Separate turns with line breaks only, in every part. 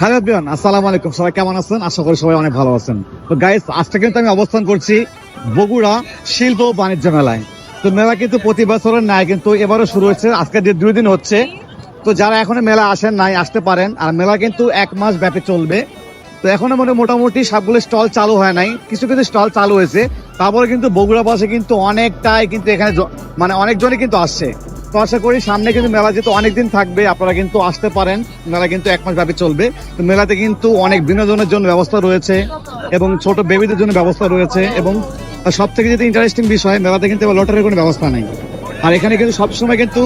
Hello বিয়ান আসসালামু আলাইকুম। সবাই কেমন আছেন? আশা করি সবাই অনেক ভালো আছেন। তো গাইস আজকে কিন্তু আমি অবস্থান করছি বগুড়া শিল্প ও বাণিজ্য মেলায়। তো মেলা কিন্তু প্রতি বছরের ন্যায় কিন্তু এবারও শুরু হচ্ছে আজকে যে দুই দিন হচ্ছে, তো যারা এখনও মেলা আসেন নাই, আসতে পারেন। আর মেলা কিন্তু এক মাস ব্যাপী চলবে। তো এখনও মানে মোটামুটি সবগুলো স্টল চালু হয় নাই। কিছু কিছু স্টল চালু হয়েছে। তারপরে কিন্তু বগুড়া বাসে কিন্তু অনেকটাই কিন্তু এখানে মানে অনেকজনই কিন্তু আসছে। তো আশা করি সামনে কিন্তু মেলা যেহেতু অনেকদিন থাকবে, আপনারা কিন্তু আসতে পারেন। মেলা কিন্তু এক মাস ব্যাপী চলবে। তো মেলাতে কিন্তু অনেক বিনোদনের জন্য ব্যবস্থা রয়েছে এবং ছোট বেবিদের জন্য ব্যবস্থা রয়েছে এবং সব থেকে যেটা ইন্টারেস্টিং বিষয়, মেলাতে কিন্তু লটারির কোনো ব্যবস্থা নেই। আর এখানে কিন্তু সবসময় কিন্তু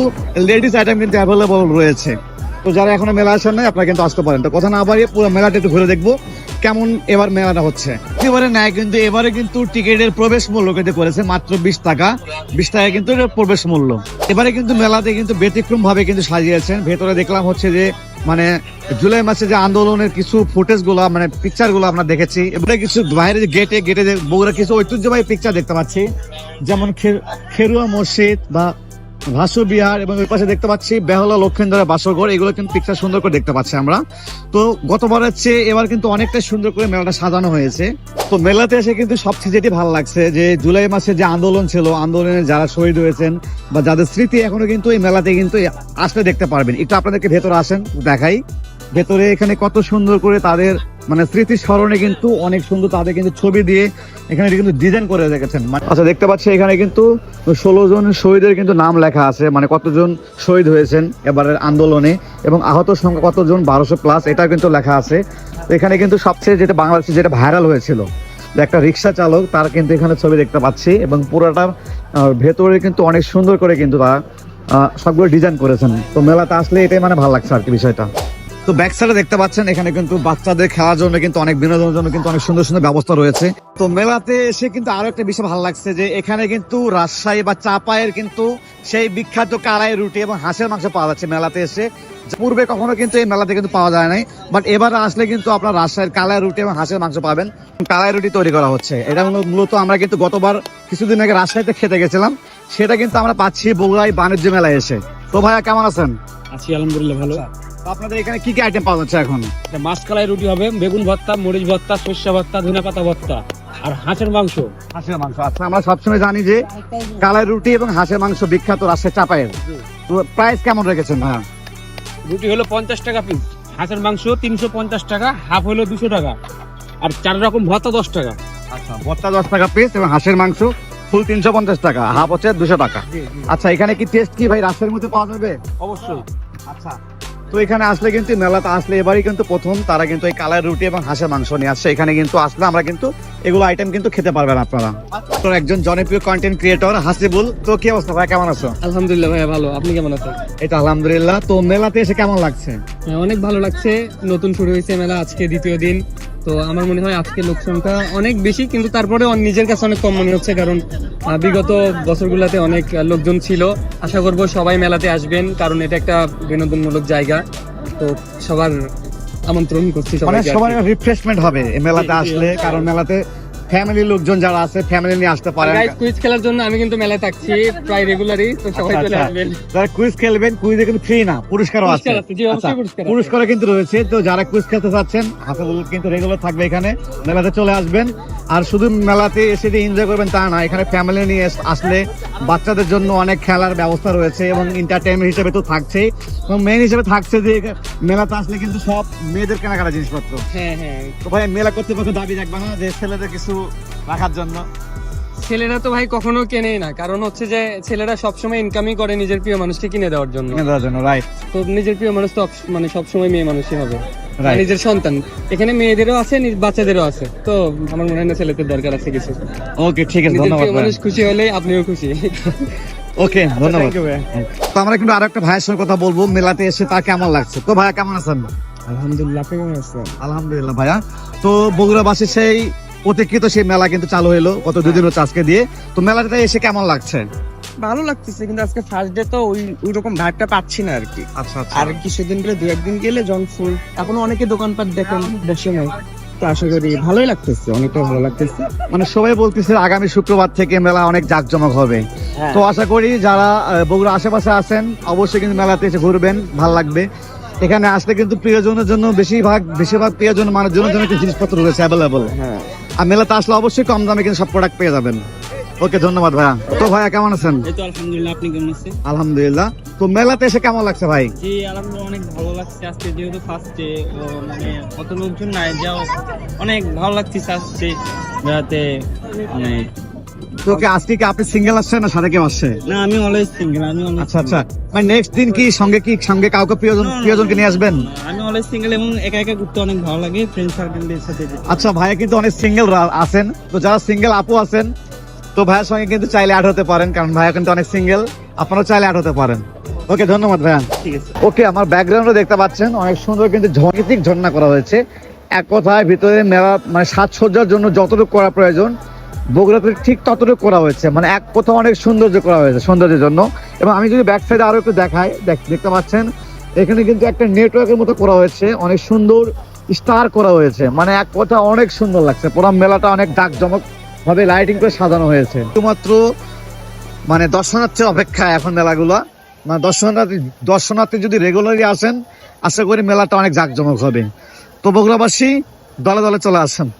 লেডিস আইটেম কিন্তু অ্যাভেলেবল রয়েছে। তো যারা এখনও মেলা আসেন নাই, আপনারা কিন্তু আসতে পারেন। তো কথা না বাড়িয়ে পুরো মেলাটা একটু ঘুরে দেখব কেমন এবার মেলাটা হচ্ছে। এবারে নেয় কিন্তু এবারে কিন্তু টিকিটের প্রবেশ মূল্য কিন্তু করেছে মাত্র বিশ টাকা। বিশ টাকা কিন্তু প্রবেশ মূল্য। এবারে কিন্তু মেলাতে কিন্তু ব্যতিক্রম ভাবে কিন্তু সাজিয়েছেন। ভেতরে দেখলাম হচ্ছে যে মানে জুলাই মাসে যে আন্দোলনের কিছু ফুটেজগুলো মানে পিকচারগুলো আমরা দেখেছি। এবারে কিছু বাইরে যে গেটে গেটে বগুড়া কিছু ঐতিহ্যবাহী পিকচার দেখতে পাচ্ছি। যেমন খেরুয়া মসজিদ বা ভাসু বিহার এবং ওই পাশে দেখতে পাচ্ছি বেহলা, লক্ষিন্দরের বাসরঘর। এগুলো কিন্তু পিকচার সুন্দর করে দেখতে পাচ্ছি আমরা। তো গতবারের চেয়ে এবার কিন্তু অনেকটাই সুন্দর করে মেলাটা সাজানো হয়েছে। তো মেলাতে এসে কিন্তু সবচেয়ে যেটি ভালো লাগছে, যে জুলাই মাসে যে আন্দোলন ছিল, আন্দোলনে যারা শহীদ হয়েছেন বা যাদের স্মৃতি এখনও কিন্তু এই মেলাতে কিন্তু আসলে দেখতে পারবেন। একটু আপনাদেরকে ভেতরে আসেন, দেখাই। ভেতরে এখানে কত সুন্দর করে তাদের মানে স্মৃতি স্মরণে কিন্তু অনেক সুন্দর তাদের কিন্তু ছবি দিয়ে এখানে কিন্তু ডিজাইন করে রেখেছেন। আচ্ছা দেখতে পাচ্ছি এখানে কিন্তু ষোলো জন শহীদের কিন্তু নাম লেখা আছে মানে কতজন শহীদ হয়েছেন এবারের আন্দোলনে এবং আহত সংখ্যা কতজন? বারোশো প্লাস এটা কিন্তু লেখা আছে। এখানে কিন্তু সবচেয়ে যেটা বাংলাদেশে যেটা ভাইরাল হয়েছিল একটা রিক্সা চালক তার কিন্তু এখানে ছবি দেখতে পাচ্ছি এবং পুরোটা ভেতরে কিন্তু অনেক সুন্দর করে কিন্তু তারা সবগুলো ডিজাইন করেছেন। তো মেলাতে আসলে এটাই মানে ভালো লাগছে আর কি বিষয়টা। তো ব্যাক সাইডে দেখতে পাচ্ছেন, এখানে কিন্তু বাচ্চাদের খেলার জন্য কিন্তু অনেক বিনোদনের জন্য কিন্তু অনেক সুন্দর সুন্দর ব্যবস্থা রয়েছে। তো মেলাতে এসে কিন্তু আরও একটা বিষয় ভালো লাগছে যে এখানে কিন্তু রাজশাহী বা চাপায়ের কিন্তু সেই বিখ্যাত কারাই রুটি এবং হাঁসের মাংস পাওয়া যাচ্ছে মেলাতে এসে। পূর্বে কখনো কিন্তু এই মেলাতে কিন্তু পাওয়া যায় নাই বাট এবার আসলে কিন্তু আপনার রাজশাহীর কালাই রুটি এবং হাঁসের মাংস পাবেন। কালাই রুটি তৈরি করা হচ্ছে। এটা মূল- মূলত আমরা কিন্তু গতবার কিছুদিন আগে রাজশাহীতে খেতে গেছিলাম। সেটা কিন্তু আমরা পাচ্ছি বগুড়াই বাণিজ্য মেলায় এসে। তো ভাইয়া কেমন আছেন?
আছি, আলহামদুলিল্লাহ, ভালো।
আপনাদের এখানে কি কি আইটেম পাওয়া যাচ্ছে এখন?
মাছ কালাই রুটি হবে বেগুন ভর্তা মরিচ ভর্তা সর্ষে ভর্তা ধনে পাতা ভর্তা আর হাঁসের মাংস।
হাঁসের মাংস। আচ্ছা আমরা সবসময় জানি যে কালাই রুটি এবং হাঁসের মাংস বিখ্যাত রাজশাহী চাপায়ের তো প্রাইস কেমন রেখেছেন ভাইয়া?
রুটি হলো পঞ্চাশ টাকা পিস হাঁসের মাংস তিনশো পঞ্চাশ টাকা হাফ হলো দুশো টাকা আর চার রকম ভর্তা দশ টাকা।
আচ্ছা ভর্তা দশ টাকা পিস এবং হাঁসের মাংস ফুল তিনশো পঞ্চাশ টাকা হাফ হচ্ছে দুশো টাকা। আচ্ছা এখানে কি টেস্ট কি ভাই রাজশাহীর মধ্যে পাওয়া যাবে?
অবশ্যই।
আচ্ছা তো এখানে আসলে কিন্তু মেলাতে আসলে এবারই কিন্তু প্রথম। তারা কিন্তু এই কালার রুটি এবং হাঁসের মাংস নিয়ে আসছে। এখানে কিন্তু আসলে আমরা কিন্তু এগুলো আইটেম কিন্তু খেতে পারবেন আপনারা। তো একজন জনপ্রিয় কন্টেন্ট ক্রিয়েটর হাসিবুল তো কি অবস্থা ভাই? কেমন আছো?
আলহামদুলিল্লাহ ভাইয়া ভালো। আপনি কেমন আছেন?
এটা আলহামদুলিল্লাহ। তো মেলাতে এসে কেমন লাগছে?
হ্যাঁ, অনেক ভালো লাগছে। নতুন শুরু হয়েছে মেলা আজকে দ্বিতীয় দিন। তো আমার মনে হয় আজকে লোক সংখ্যা অনেক বেশি কিন্তু তারপরে নিজের কাছে অনেক কম মনে হচ্ছে কারণ বিগত বছরগুলোতে অনেক লোকজন ছিল। আশা করব সবাই মেলাতে আসবেন কারণ এটা একটা বিনোদনমূলক জায়গা। তো সবার আমন্ত্রণ করছি সবাই
সবার রিফ্রেশমেন্ট হবে এই মেলাতে আসলে কারণ মেলাতে ফ্যামিলির লোকজন যারা আছে ফ্যামিলি নিয়ে আসতে পারেন
গাইস কুইজ খেলার জন্য আমি কিন্তু মেলায় থাকছি প্রায় রেগুলারই তো সবাই
আচ্ছা,
চলে
আচ্ছা।
আসবেন।
যারা কুইজ খেলবেন কুইজে কিন্তু ফ্রি না পুরস্কারও আছে।
পুরস্কার
আচ্ছা, কিন্তু রয়েছে। তো যারা কুইজ খেলতে চাচ্ছেন হাসাবুল কিন্তু রেগুলার থাকবে এখানে মেলাতে চলে আসবেন। আর শুধু মেলাতে এসে যে এনজয় করবেন তা না এখানে ফ্যামিলি নিয়ে আসলে বাচ্চাদের জন্য অনেক খেলার ব্যবস্থা রয়েছে এবং এন্টারটেনমেন্ট হিসেবে তো থাকছেই। এবং মেন হিসেবে থাকছে যে মেলাতে আসলে কিন্তু সব মেয়েদের কেনাকাটা জিনিসপত্র।
হ্যাঁ হ্যাঁ।
তো ভাই মেলা কর্তৃপক্ষ দাবি রাখবে না যে ছেলেদের কিছু রাখার জন্য।
ছেলেরা তো ভাই কখনো কেনেই না কারণ হচ্ছে যে ছেলেরা সবসময় ইনকামই করে নিজের প্রিয় মানুষকে কিনে দেওয়ার জন্য।
কিনে দেওয়ার জন্য রাইট
তো নিজের প্রিয় মানুষ তো মানে সবসময় মেয়ে মানুষই হবে. নিজের সন্তান। এখানে মেয়েদেরও আছে বাচ্চাদেরও আছে। তো আমার মনে হয় না ছেলেদের দরকার আছে কিছু।
ওকে ঠিক আছে ধন্যবাদ
মানুষ খুশি হলে আপনিও খুশি।
ওকে ধন্যবাদ।
ভাইয়া।
তো আমরা কিন্তু আরেকটা ভাইয়ের সঙ্গে কথা বলব। মেলাতে এসে তার কেমন লাগছে? তো ভাইয়া কেমন আছেন?
আলহামদুলিল্লাহ আপনি কেমন আছেন?
আলহামদুলিল্লাহ ভাইয়া। তো বগুড়াবাসী সেই প্রতীক্ষিত সেই মেলা কিন্তু চালু হলো গত দুদিন হচ্ছে আজকে দিয়ে। তো মেলাতে এসে কেমন লাগছে?
ভালো লাগতেছে কিন্তু আজকে ফার্স্ট ডে তো ওই ওই রকম ভাইবটা পাচ্ছি না আর কি।
আচ্ছা আচ্ছা।
আর কিছুদিন গেলে দু একদিন গেলে জন ফুল এখনও অনেকে দোকানপাট দেখেন দেশে নাই। তো আশা করি ভালোই লাগতেছে অনেকটা ভালো লাগতেছে।
মানে সবাই বলতেছে আগামী শুক্রবার থেকে মেলা অনেক জাঁকজমক হবে। তো আশা করি যারা বগুড়া আশেপাশে আছেন অবশ্যই কিন্তু মেলাতে এসে ঘুরবেন ভালো লাগবে। এখানে আসলে কিন্তু প্রিয়জনের জন্য বেশিরভাগ বেশিরভাগ প্রিয়জন মানুষজনের জন্য কিন্তু জিনিসপত্র রয়েছে অ্যাভেলেবল
হ্যাঁ।
আর মেলাতে আসলে অবশ্যই কম দামে কিন্তু সব প্রোডাক্ট পেয়ে যাবেন। ওকে ধন্যবাদ ভাইয়া। তো ভাইয়া কেমন আছেন?
আলহামদুলিল্লাহ আপনি কেমন আছেন?
আলহামদুলিল্লাহ। তো মেলাতে এসে কেমন লাগছে ভাই?
জি আলহামদুলিল্লাহ অনেক ভালো লাগছে। আজকে যেহেতু ফার্স্টে মানে অত লোকজন নাই যাও অনেক ভালো আসছে যাতে মানে
তোকে আজকে কি আপনি সিঙ্গেল আসছেন না সাথে কেউ আসছে?
না আমি অলওয়েজ সিঙ্গেল আমি
আচ্ছা আচ্ছা। মানে নেক্সট দিন কি সঙ্গে কি সঙ্গে কাউকে প্রিয়জন প্রিয়জনকে নিয়ে আসবেন?
আমি অলওয়েজ সিঙ্গেল এবং একা একা ঘুরতে অনেক ভালো লাগে ফ্রেন্ড সার্কেলদের সাথে
আচ্ছা ভাইয়া কিন্তু অনেক সিঙ্গেল আছেন। তো যারা সিঙ্গেল আপু আছেন তো ভাইয়ের সঙ্গে কিন্তু চাইলে অ্যাড হতে পারেন কারণ ভাইয়া কিন্তু অনেক সিঙ্গেল আপনারাও চাইলে অ্যাড হতে পারেন। ওকে ধন্যবাদ ভাইয়া।
ঠিক আছে।
ওকে আমার ব্যাকগ্রাউন্ডে দেখতে পাচ্ছেন। অনেক সুন্দর কিন্তু ঝর্ণিতিক ঝর্ণা করা হয়েছে। এক কথায় ভিতরে মেলা মানে সাজসজ্জার জন্য যতটুকু করা প্রয়োজন বগুড়াতে ঠিক ততটুকু করা হয়েছে। মানে এক কথা অনেক সৌন্দর্য করা হয়েছে, সৌন্দর্যের জন্য। এবং আমি যদি ব্যাক সাইডে আরও একটু দেখাই, দেখ- দেখতে পাচ্ছেন, এখানে কিন্তু একটা নেটওয়ার্কের মতো করা হয়েছে, অনেক সুন্দর স্টার করা হয়েছে। মানে এক কথা অনেক সুন্দর লাগছে, পুরো মেলাটা অনেক ডাকজমক ভাবে লাইটিং করে সাজানো হয়েছে। শুধুমাত্র মানে দর্শনার্থীর অপেক্ষা এখন মেলাগুলো। মানে দর্শনার্থী দর্শনার্থী যদি রেগুলারলি আসেন, আশা করি মেলাটা অনেক জাঁকজমক হবে। তো বগুড়াবাসী, দলে দলে চলে আসেন।